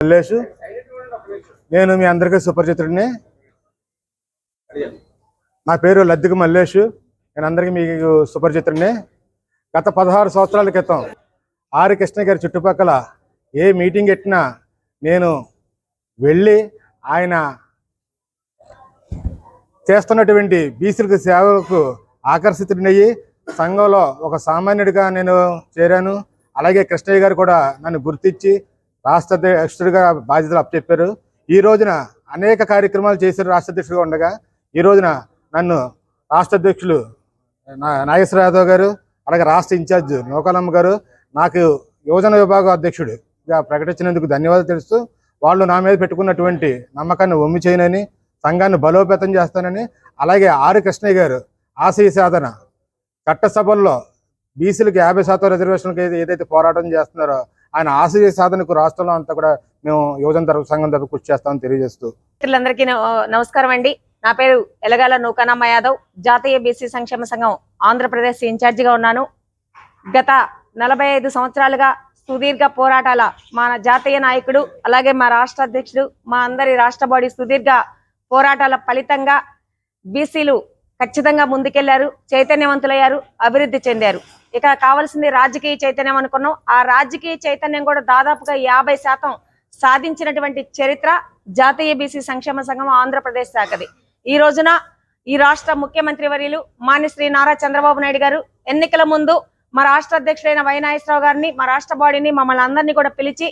మల్లేషు నేను మీ అందరికీ సుపరిచితుడిని నా పేరు లద్దికి మల్లేషు నేను అందరికీ మీకు సుపరిచితుడిని గత పదహారు సంవత్సరాల క్రితం ఆర్ కృష్ణ గారి చుట్టుపక్కల ఏ మీటింగ్ పెట్టినా నేను వెళ్ళి ఆయన చేస్తున్నటువంటి బీసీలకు సేవలకు ఆకర్షితుడినయ్యి సంఘంలో ఒక సామాన్యుడిగా నేను చేరాను. అలాగే కృష్ణయ్య గారు కూడా నన్ను గుర్తించి రాష్ట్ర అధ్యక్షుడిగా బాధ్యతలు అప్పచెప్పారు. ఈ రోజున అనేక కార్యక్రమాలు చేశారు రాష్ట్ర అధ్యక్షుడిగా ఉండగా. ఈ రోజున నన్ను రాష్ట్ర అధ్యక్షులు నా- నాగేశ్వర యాదవ్ గారు అలాగే రాష్ట్ర ఇన్ఛార్జ్ నోకాలమ్మ గారు నాకు యువజన విభాగం అధ్యక్షుడిగా ప్రకటించినందుకు ధన్యవాదాలు తెలుస్తూ వాళ్ళు నా మీద పెట్టుకున్నటువంటి నమ్మకాన్ని ఒమ్మి చేయనని సంఘాన్ని బలోపేతం చేస్తానని అలాగే ఆర్ కృష్ణయ్య గారు ఆశయ సాధన చట్టసభల్లో బీసీలకు యాభై శాతం రిజర్వేషన్కి ఏదైతే పోరాటం చేస్తున్నారో ఆయన ఆశయ సాధనకు రాష్ట్రంలో అంతా కూడా మేము యువజన తరపు సంఘం తరపు కృషి చేస్తామని తెలియజేస్తూ. మిత్రులందరికీ నమస్కారం అండి. నా పేరు ఎలగాల నూకానమ్మ యాదవ్. జాతీయ బీసీ సంక్షేమ సంఘం ఆంధ్రప్రదేశ్ ఇన్ఛార్జిగా ఉన్నాను. గత నలభై ఐదు సంవత్సరాలుగా సుదీర్ఘ పోరాటాల మన జాతీయ నాయకుడు అలాగే మా రాష్ట్ర అధ్యక్షుడు మా అందరి రాష్ట్ర బాడీ సుదీర్ఘ పోరాటాల ఫలితంగా బీసీలు ఖచ్చితంగా ముందుకెళ్ళారు చైతన్యవంతులయ్యారు అభివృద్ధి చెందారు. ఇక కావాల్సింది రాజకీయ చైతన్యం అనుకున్నాం. ఆ రాజకీయ చైతన్యం కూడా దాదాపుగా యాభై శాతం సాధించినటువంటి చరిత్ర జాతీయ బీసీ సంక్షేమ సంఘం ఆంధ్రప్రదేశ్ శాఖది. ఈ రోజున ఈ రాష్ట్ర ముఖ్యమంత్రి వర్యులు మాన్య శ్రీ నారా చంద్రబాబు నాయుడు గారు ఎన్నికల ముందు మా రాష్ట్ర అధ్యక్షుడైన వైనాగేశ్వరరావు గారిని మా రాష్ట్ర బాడీని మమ్మల్ని అందరినీ కూడా పిలిచి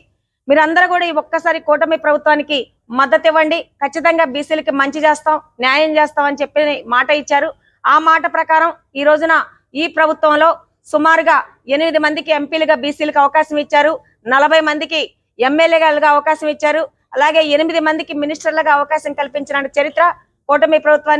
మీరందరూ కూడా ఈ ఒక్కసారి కూటమి ప్రభుత్వానికి మద్దతు ఇవ్వండి. ఖచ్చితంగా బీసీలకి మంచి చేస్తాం న్యాయం చేస్తాం అని చెప్పి మాట ఇచ్చారు. ఆ మాట ప్రకారం ఈ రోజున ఈ ప్రభుత్వంలో సుమారుగా ఎనిమిది మందికి ఎంపీలుగా బీసీలకు అవకాశం ఇచ్చారు. నలభై మందికి ఎమ్మెల్యేలుగా అవకాశం ఇచ్చారు. అలాగే ఎనిమిది మందికి మినిస్టర్లుగా అవకాశం కల్పించిన చరిత్ర కూటమి ప్రభుత్వానికి